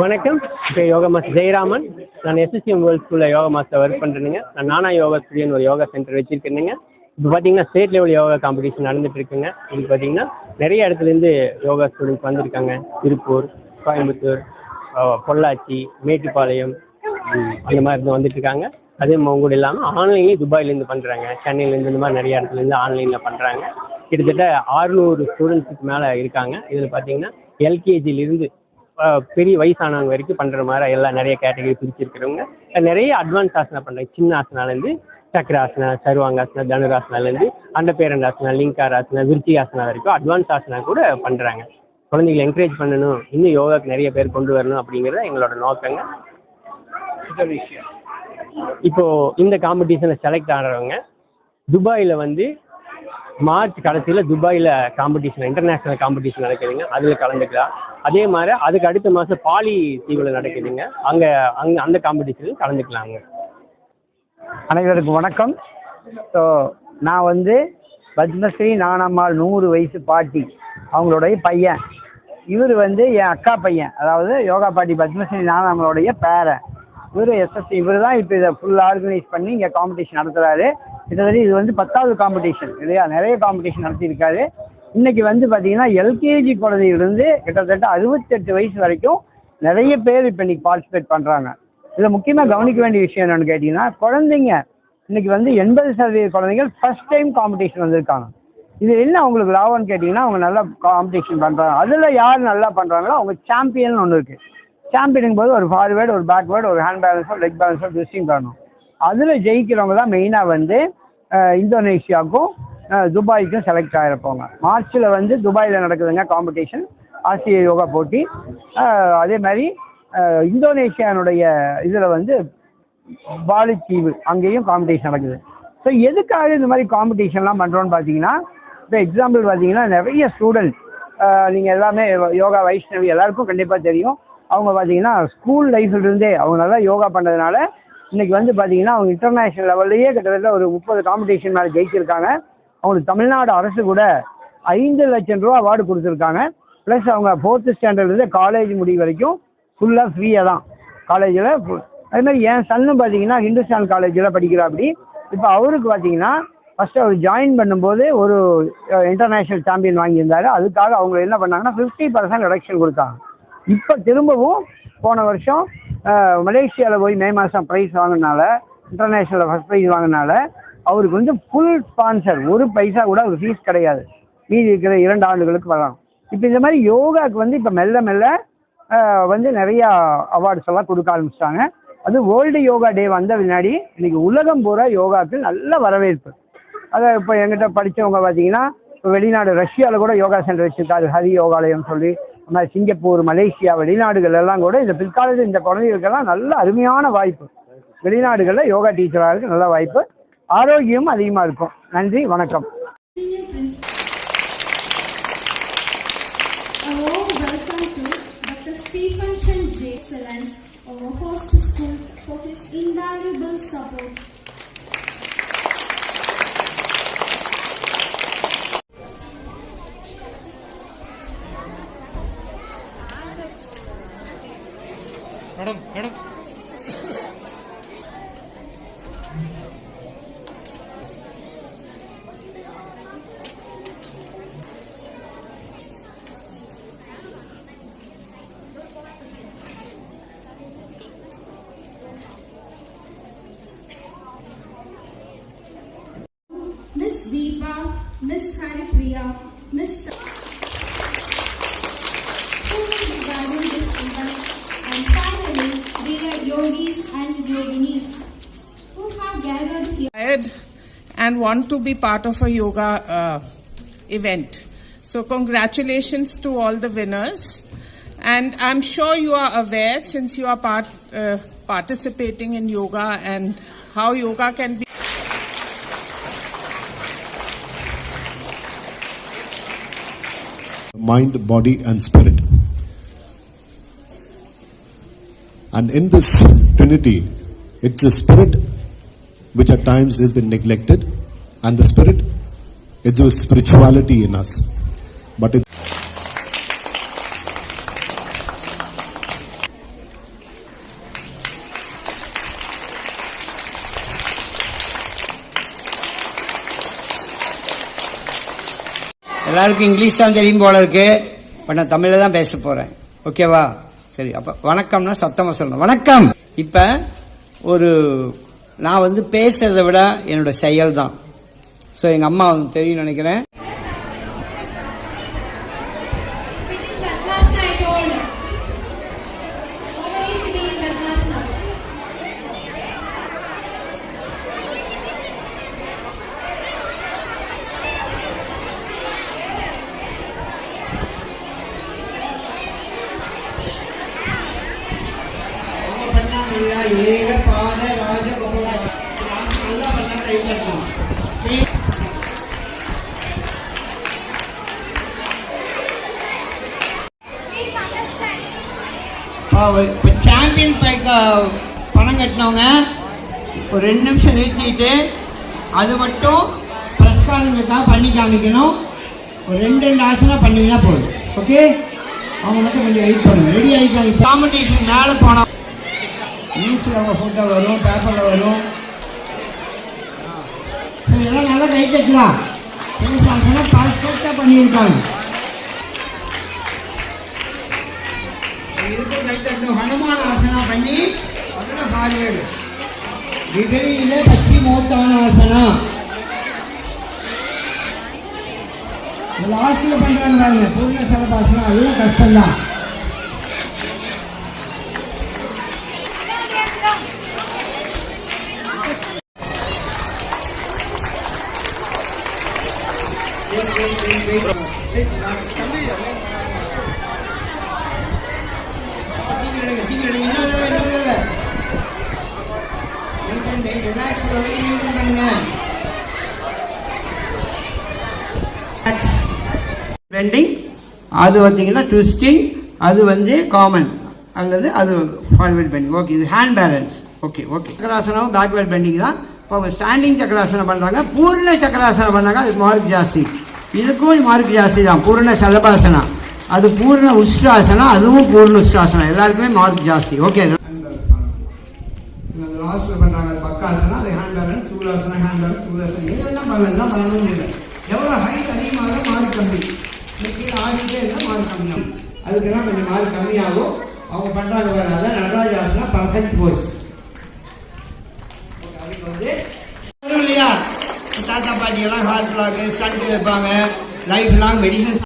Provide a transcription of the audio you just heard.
வணக்கம். இப்போ யோகா மாஸ்டர் ஜெயராமன். நான் எஸ்எஸ்சிஎம் வேர்ல்ட் ஸ்கூலில் யோகா மாஸ்டர் ஒர்க் பண்ணுறேங்க நான் நானா யோகா ஸ்டுடியோன்னு ஒரு யோகா சென்டர் வச்சுருக்கேனுங்க. இப்போ பார்த்தீங்கன்னா ஸ்டேட் லெவல் யோகா காம்படிஷன் நடந்துட்டு இருக்குங்க. இது பார்த்தீங்கன்னா நிறைய இடத்துலேருந்து யோகா ஸ்டூடெண்ட்ஸ் வந்திருக்காங்க. திருப்பூர் கோயம்புத்தூர் பொள்ளாச்சி மேட்டுப்பாளையம் அந்த மாதிரி இருந்து வந்துட்டு இருக்காங்க. அதே மாதிரி கூட இல்லாமல் ஆன்லைன்லேயும் துபாயிலேருந்து பண்ணுறாங்க சென்னையிலேருந்து இந்த மாதிரி நிறைய இடத்துலேருந்து ஆன்லைனில் பண்ணுறாங்க கிட்டத்தட்ட ஆறுநூறு ஸ்டூடெண்ட்ஸுக்கு மேலே இருக்காங்க. இதில் பார்த்தீங்கன்னா எல்கேஜிலிருந்து பெரிய வயசானவங்க வரைக்கும் பண்ணுற மாதிரி எல்லாம் நிறைய கேட்டகரி பிரிச்சிருக்கிறவங்க. நிறைய அட்வான்ஸ் ஆசனா பண்ணுறாங்க சின்ன ஆசனாலேருந்து சக்கராசனா சர்வாங்காசனா தனுராசனாலேருந்து அண்டபேரண்டாசனா லிங்காராசனா விருச்சிகாசனா வரைக்கும் அட்வான்ஸ் ஆசனா கூட பண்ணுறாங்க குழந்தைகளை என்கரேஜ் பண்ணணும். இன்னும் யோகாக்கு நிறைய பேர் கொண்டு வரணும் அப்படிங்கிறது எங்களோட நோக்கங்க. இப்போ இந்த காம்படிஷனில் செலக்ட் ஆகிறவங்க துபாயில் வந்து மார்ச் கடைசியில் துபாயில் காம்படிஷன் இன்டர்நேஷ்னல் காம்படிஷன் நடக்குதுங்க. அதில் கலந்துக்கலாம். அதே மாதிரி அதுக்கு அடுத்த மாதம் பாலி தீவில் நடக்குதுங்க. அங்கே அங்கே அந்த காம்படிஷனில் கலந்துக்கலாங்க. அனைவருக்கும் வணக்கம். ஸோ நான் வந்து பத்மஸ்ரீ நானம்மாள் நூறு வயசு பாட்டி அவங்களுடைய பையன். இவர் வந்து என் அக்கா பையன். அதாவது யோகா பாட்டி பத்மஸ்ரீ நானம்மாளுடைய பேரன். இவர் எஸ்எஸ்சி இவர் தான் இப்போ இதை ஃபுல் ஆர்கனைஸ் பண்ணி இங்கே காம்படிஷன் நடத்துகிறாரு கிட்டத்தட்ட இது வந்து பத்தாவது காம்படிஷன் இல்லையா? நிறைய காம்படிஷன் நடத்தியிருக்காரு. இன்னைக்கு வந்து பார்த்தீங்கன்னா எல்கேஜி குழந்தையிலிருந்து கிட்டத்தட்ட அறுபத்தெட்டு வயசு வரைக்கும் நிறைய பேர் இப்போ இன்னைக்கு பார்ட்டிசிபேட் பண்ணுறாங்க இதில் முக்கியமாக கவனிக்க வேண்டிய விஷயம் என்னென்னு கேட்டிங்கன்னா குழந்தைங்க இன்னைக்கு வந்து எண்பது சதவீத குழந்தைகள் ஃபர்ஸ்ட் டைம் காம்படிஷன் வந்திருக்காங்க. இது என்ன அவங்களுக்கு லாபம்னு கேட்டிங்கன்னா அவங்க நல்லா காம்படிஷன் பண்ணுறாங்க அதில் யார் நல்லா பண்ணுறாங்களோ அவங்க சாம்பியன் ஒன்று இருக்குது சாம்பியனுங்க போது ஒரு ஃபார்வேர்டு ஒரு பேக்வேர்டு ஒரு ஹேண்ட் பேலன்ஸோ லெக் பேலன்ஸோ ட்விஸ்டிங் பண்ணணும். அதில் ஜெயிக்கிறவங்க தான் மெயினாக வந்து இந்தோனேஷியாவுக்கும் துபாய்க்கும் செலக்ட் ஆகிருப்போங்க மார்ச்சில் வந்து துபாயில் நடக்குதுங்க காம்படிஷன் ஆசிய யோகா போட்டி. அதே மாதிரி இந்தோனேஷியானுடைய இதில் வந்து பாலி தீவு அங்கேயும் காம்படிஷன் நடக்குது. ஸோ எதுக்காக இந்த மாதிரி காம்படிஷன்லாம் பண்ணுறோன்னு பார்த்தீங்கன்னா இப்போ எக்ஸாம்பிள் பார்த்தீங்கன்னா நிறைய ஸ்டூடெண்ட் நீங்கள் எல்லாமே யோகா வைஷ்ணவி எல்லாருக்கும் கண்டிப்பாக தெரியும். அவங்க பார்த்தீங்கன்னா ஸ்கூல் லைஃப்லேருந்தே அவங்க நல்லா யோகா பண்ணுறதுனால இன்னைக்கு வந்து பார்த்தீங்கன்னா அவங்க இன்டர்நேஷ்னல் லெவல்லையே கிட்டத்தட்ட ஒரு முப்பது காம்படிஷன் மேலே ஜெயிச்சிருக்காங்க. அவங்களுக்கு தமிழ்நாடு அரசு கூட ஐந்து லட்சம் ரூபா அவார்டு கொடுத்துருக்காங்க. ப்ளஸ் அவங்க ஃபோர்த்து ஸ்டாண்டர்ட்லேருந்து காலேஜ் முடிவு வரைக்கும் ஃபுல்லாக ஃப்ரீயாக தான். காலேஜில் அதே மாதிரி என் சன்னு பார்த்தீங்கன்னா ஹிந்துஸ்தான் காலேஜில் படிக்கிறாப்படி இப்போ அவருக்கு பார்த்தீங்கன்னா ஃபஸ்ட்டு அவர் ஜாயின் பண்ணும்போது ஒரு இன்டர்நேஷ்னல் சாம்பியன் வாங்கியிருந்தாரு. அதுக்காக அவங்க என்ன பண்ணாங்கன்னா ஃபிஃப்டி பர்சன்ட் ரிடக்ஷன் கொடுத்தாங்க. இப்போ திரும்பவும் போன வருஷம் மலேசியாவில் போய் மே மாதம் ப்ரைஸ் வாங்கினால இன்டர்நேஷ்னலில் ஃபஸ்ட் ப்ரைஸ் வாங்கினால அவருக்கு வந்து ஃபுல் ஸ்பான்சர் ஒரு பைசா கூட அவர் ஃபீஸ் கிடையாது. மீதி இருக்கிற இரண்டு ஆண்டுகளுக்கு வரலாம். இப்போ இந்த மாதிரி யோகாவுக்கு வந்து இப்போ மெல்ல மெல்ல வந்து நிறையா அவார்ட்ஸ் எல்லாம் கொடுக்க ஆரம்பிச்சிட்டாங்க. அது வேர்ல்டு யோகா டே வந்த பின்னாடி இன்னைக்கு உலகம் பூரா யோகாவுக்கு நல்ல வரவேற்பு. அதை இப்போ எங்கிட்ட படித்தவங்க பார்த்தீங்கன்னா இப்போ வெளிநாடு ரஷ்யாவில் கூட யோகா சென்டர் வச்சுருக்காரு. ஹரி யோகாலயம் சொல்லி சிங்கப்பூர் மலேசியா வெளிநாடுகள் எல்லாம் கூட இந்த பிற்காலத்தில் இந்த குழந்தைகளுக்கெல்லாம் நல்ல அருமையான வாய்ப்பு வெளிநாடுகளில் யோகா டீச்சராக இருக்கு நல்ல வாய்ப்பு ஆரோக்கியமும் அதிகமாக இருக்கும் நன்றி வணக்கம் Stephen Chen J. Excellence, our host school, for his invaluable support. perdón, perdón. Yogis and who have gathered here. and want to be part of a yoga uh, event. So, congratulations to all the winners. And I'm sure you are aware, since you are part, uh, participating in yoga and how yoga can be. mind, body, and spirit. And in this Trinity, It's a spirit which at times has been neglected, and the spirit, it's a spirituality in us. But it எல்லாருக்கும் English தான் தெரியும் போல இருக்கு இப்போ நான் தமிழில் தான் பேச போகிறேன் ஓகேவா சரி அப்போ வணக்கம்னா சத்தமாக சொல்லணும் வணக்கம் இப்போ ஒரு நான் வந்து பேசுகிறத விட என்னோட செயல் தான் ஸோ எங்கள் அம்மா வந்து தெரியும் நினைக்கிறேன். Singing இப்போ சாம்பியன் பைக்க பணம் கட்டினவங்க ஒரு ரெண்டு நிமிஷம் நிறுத்திட்டு அது மட்டும் பிரஸ்காரங்களுக்காக பண்ணி காமிக்கணும். ஒரு ரெண்டு ரெண்டு ஆசனம் பண்ணிங்கன்னா போதும். ஓகே அவங்க மட்டும் கொஞ்சம் வெயிட் பண்ணுங்க. ரெடி ஆகிக்காங்க காம்படிஷன் மேலே போனோம் நியூஸில் அவங்க ஃபோட்டோ வரும் பேப்பரில் வரும். இதெல்லாம் நல்லா கை தட்டலாம் ஆசனம் பண்ணியிருக்காங்க. இதுக்கும் கைத்தட்டணும் ஹனுமான ஆசனா பண்ணி அதில் பாருங்கள் விபரீத பச்சி மூத்தானாசனம் லாஸ்ட்ல பண்றாங்க பாருங்க பூர்ண சலபாசனம் அதுவும் கஷ்டம்தான். சீக்கிரம் Maintain, வரைக்கும் maintain பண்ணுங்க. Bending, அது பார்த்தீங்கன்னா ட்விஸ்டிங் அது வந்து காமன் அல்லது அது ஃபார்வர்ட் பெண்டிங் ஓகே இது ஹேண்ட் பேலன்ஸ் ஓகே ஓகே சக்கராசனம் பேக்வேர்ட் பெண்டிங் தான். இப்போ ஸ்டாண்டிங் சக்கராசனம் பண்ணுறாங்க பூர்ண சக்கராசனம் பண்ணாங்க அதுக்கு மார்க் ஜாஸ்தி. இதுக்கும் மார்க் ஜாஸ்தி தான். பூர்ண சலபாசனம். அது பூர்ண உஷ்டாசனம். அதுவும் பூர்ண உஷ்டாசனம். எல்லாருக்குமே மார்க் ஜாஸ்தி. ஓகே லாஸ்ட்ல பண்றாங்க அது பக்காசனம் அது ஹேண்ட் பேலன்ஸ் சூடாசனம் ஹேண்ட் எதெல்லாம் பண்ணலாம் தான் பண்ணணும்னு இல்லை. எவ்வளோ ஹைட் அதிகமாக மார்க் கம்மி? இன்னைக்கு ஆடிட்டே இருந்தால் மார்க் கம்மியாகும் அதுக்கெல்லாம் கொஞ்சம் மார்க் கம்மியாகும். அவங்க பண்ணுறாங்க பாருங்க அதான் நடராஜாசனா பர்ஃபெக்ட் போர்ஸ் அதுக்கு வந்து இல்லையா தாத்தா பாட்டி எல்லாம் ஹார்ட் பிளாக் ஸ்டண்ட் வைப்பாங்க. Life long medicine